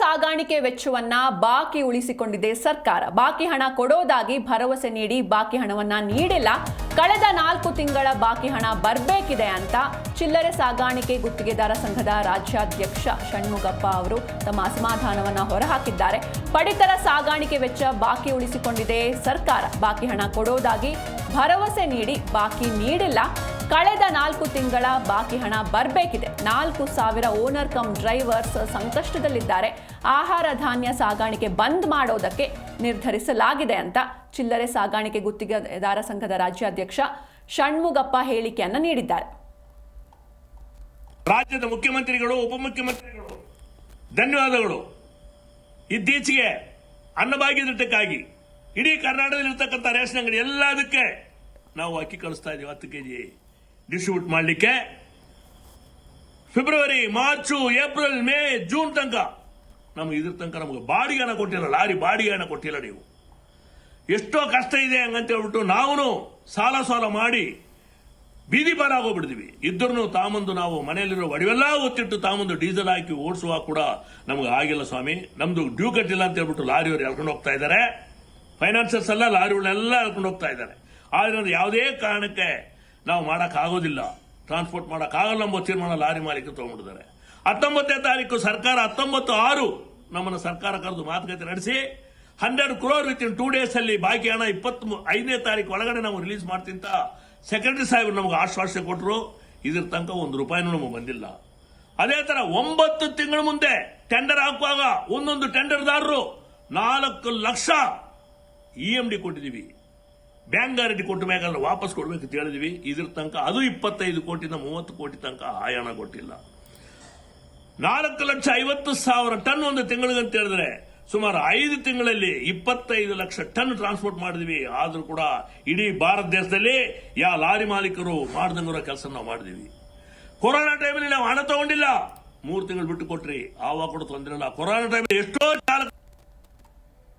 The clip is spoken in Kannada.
ಸಾಗಾಣಿಕೆ ವೆಚ್ಚವನ್ನ ಬಾಕಿ ಉಳಿಸಿಕೊಂಡಿದೆ ಸರ್ಕಾರ. ಬಾಕಿ ಹಣ ಕೊಡೋದಾಗಿ ಭರವಸೆ ನೀಡಿ ಬಾಕಿ ಹಣವನ್ನ ನೀಡಿಲ್ಲ. ಕಳೆದ ನಾಲ್ಕು ತಿಂಗಳ ಬಾಕಿ ಹಣ ಬರಬೇಕಿದೆ ಅಂತ ಚಿಲ್ಲರೆ ಸಾಗಾಣಿಕೆ ಗುತ್ತಿಗೆದಾರ ಸಂಘದ ರಾಜ್ಯಾಧ್ಯಕ್ಷ ಷಣ್ಮುಗಪ್ಪ ಅವರು ತಮ್ಮ ಅಸಮಾಧಾನವನ್ನು ಹೊರಹಾಕಿದ್ದಾರೆ. ಪಡಿತರ ಸಾಗಾಣಿಕೆ ವೆಚ್ಚ ಬಾಕಿ ಉಳಿಸಿಕೊಂಡಿದೆ ಸರ್ಕಾರ. ಬಾಕಿ ಹಣ ಕೊಡೋದಾಗಿ ಭರವಸೆ ನೀಡಿ ಬಾಕಿ ನೀಡಿಲ್ಲ. ಕಳೆದ ನಾಲ್ಕು ತಿಂಗಳ ಬಾಕಿ ಹಣ ಬರಬೇಕಿದೆ. ನಾಲ್ಕು ಸಾವಿರ ಓನರ್ ಕಮ್ ಡ್ರೈವರ್ಸ್ ಸಂಕಷ್ಟದಲ್ಲಿದ್ದಾರೆ. ಆಹಾರ ಧಾನ್ಯ ಸಾಗಾಣಿಕೆ ಬಂದ್ ಮಾಡೋದಕ್ಕೆ ನಿರ್ಧರಿಸಲಾಗಿದೆ ಅಂತ ಚಿಲ್ಲರೆ ಸಾಗಾಣಿಕೆ ಗುತ್ತಿಗೆದಾರ ಸಂಘದ ರಾಜ್ಯಾಧ್ಯಕ್ಷ ಷಣ್ಮುಗಪ್ಪ ಹೇಳಿಕೆಯನ್ನು ನೀಡಿದ್ದಾರೆ. ರಾಜ್ಯದ ಮುಖ್ಯಮಂತ್ರಿಗಳು, ಉಪಮುಖ್ಯಮಂತ್ರಿಗಳು, ಧನ್ಯವಾದಗಳು. ಇತ್ತೀಚೆಗೆ ಅನ್ನಭಾಗ್ಯದಕ್ಕಾಗಿ ಇಡೀ ಕರ್ನಾಟಕದಲ್ಲಿರ್ತಕ್ಕಂಥ ರೇಷನ್ ಅಂಗಡಿ ಎಲ್ಲದಕ್ಕೆ ನಾವು ಅಕ್ಕಿ ಕಳಿಸ್ತಾ ಇದ್ದೀವಿ ಹತ್ತು ಕೆ ಜಿ ಡಿಸ್ಟ್ರಿಬ್ಯೂಟ್ ಮಾಡಲಿಕ್ಕೆ February, March, April, May, June ತನಕ. ನಮ್ಗೆ ಇದ್ರ ತನಕ ನಮಗೆ ಬಾಡಿಗೆ ಹಣ ಕೊಟ್ಟಿಲ್ಲ, ಲಾರಿ ಬಾಡಿಗೆ ಹಣ ಕೊಟ್ಟಿಲ್ಲ ನೀವು. ಎಷ್ಟೋ ಕಷ್ಟ ಇದೆ ಹಂಗಂತ ಹೇಳ್ಬಿಟ್ಟು ನಾವು ಸಾಲ ಸಾಲ ಮಾಡಿ ಬೀದಿ ಪಾರ ಆಗೋಗ್ಬಿಡ್ತೀವಿ ಇದ್ರೂ ತಾಮಂದು ನಾವು ಮನೆಯಲ್ಲಿರೋ ಒಡವೆಲ್ಲ ಒತ್ತಿಟ್ಟು ತಾಮಂದು ಡೀಸೆಲ್ ಹಾಕಿ ಓಡಿಸುವಾಗ ಕೂಡ ನಮ್ಗೆ ಆಗಿಲ್ಲ ಸ್ವಾಮಿ. ನಮ್ದು ಡ್ಯೂ ಕಟ್ಟಿಲ್ಲ ಅಂತ ಹೇಳ್ಬಿಟ್ಟು ಲಾರಿಯವರು ಎಳ್ಕೊಂಡು ಹೋಗ್ತಾ ಇದ್ದಾರೆ ಫೈನಾನ್ಸರ್ಸ್ ಎಲ್ಲ ಲಾರಿಗಳನ್ನೆಲ್ಲ ಎಳ್ಕೊಂಡು ಹೋಗ್ತಾ ಇದ್ದಾರೆ ಆದ್ರಿಂದ ಯಾವುದೇ ಕಾರಣಕ್ಕೆ ನಾವು ಮಾಡೋಕ್ಕಾಗೋದಿಲ್ಲ. ಟ್ರಾನ್ಸ್ಪೋರ್ಟ್ ಮಾಡೋಕ್ಕಾಗಲ್ಲ ಎಂಬ ತೀರ್ಮಾನ ಲಾರಿ ಮಾಲೀಕರು ತಗೊಂಡಿದ್ದಾರೆ ಹತ್ತೊಂಬತ್ತನೇ ತಾರೀಕು ಸರ್ಕಾರ ಹತ್ತೊಂಬತ್ತು ಆರು ನಮ್ಮನ್ನು ಸರ್ಕಾರ ಕರೆದು ಮಾತುಕತೆ ನಡೆಸಿ hundred crore within two days ಅಲ್ಲಿ ಬಾಕಿ ಹಣ ಇಪ್ಪತ್ತ್ ಐದನೇ ತಾರೀಕು ಒಳಗಡೆ ನಾವು ರಿಲೀಸ್ ಮಾಡ್ತಿಂತ ಸೆಕ್ರೆಟರಿ ಸಾಹೇಬ್ ನಮಗೆ ಆಶ್ವಾಸನೆ ಕೊಟ್ಟರು ಇದ್ರ ತನಕ ಒಂದು ರೂಪಾಯಿನೂ ನಮಗೆ ಬಂದಿಲ್ಲ. ಅದೇ ತರ ಒಂಬತ್ತು ತಿಂಗಳ ಮುಂದೆ ಟೆಂಡರ್ ಹಾಕುವಾಗ ಒಂದೊಂದು ಟೆಂಡರ್ದಾರರು ನಾಲ್ಕು ಲಕ್ಷ ಇ ಎಂ ಡಿ ಕೊಟ್ಟಿದ್ದೀವಿ. ಬ್ಯಾಂಕ್ ಗ್ಯಾರಂಟಿ ಕೊಟ್ಟ ಮ್ಯಾಗಲ್ಲ ವಾಪಸ್ ಕೊಡಬೇಕು ಅಂತ ಹೇಳಿದ್ವಿ. ಇದ್ರ ತನಕ ಅದು ಇಪ್ಪತ್ತೈದು ಕೋಟಿಯಿಂದ ಮೂವತ್ತು ಕೋಟಿ ತನಕ ಆಯಾಣ ಕೊಟ್ಟಿಲ್ಲ. ನಾಲ್ಕು ಲಕ್ಷ ಐವತ್ತು ಸಾವಿರ ಟನ್ ಒಂದು ತಿಂಗಳಿಗಂತ ಹೇಳಿದ್ರೆ ಸುಮಾರು ಐದು ತಿಂಗಳಲ್ಲಿ ಇಪ್ಪತ್ತೈದು ಲಕ್ಷ ಟನ್ ಟ್ರಾನ್ಸ್ಪೋರ್ಟ್ ಮಾಡಿದ್ವಿ. ಆದ್ರೂ ಕೂಡ ಇಡೀ ಭಾರತ ದೇಶದಲ್ಲಿ ಯಾವ ಲಾರಿ ಮಾಲೀಕರು ಮಾಡ್ದಂಗಿರೋ ಕೆಲಸ ನಾವು ಮಾಡಿದ್ವಿ. ಕೊರೋನಾ ಟೈಮಲ್ಲಿ ನಾವು ಹಣ ತಗೊಂಡಿಲ್ಲ. ಮೂರು ತಿಂಗಳು ಬಿಟ್ಟು ಕೊಟ್ರಿ. ಆವಾಗ ಕೂಡ ತೊಂದರೆ ಇಲ್ಲ. ಕೊರೋನಾ ಟೈಮಲ್ಲಿ ಎಷ್ಟೋ ಚಾಲಕ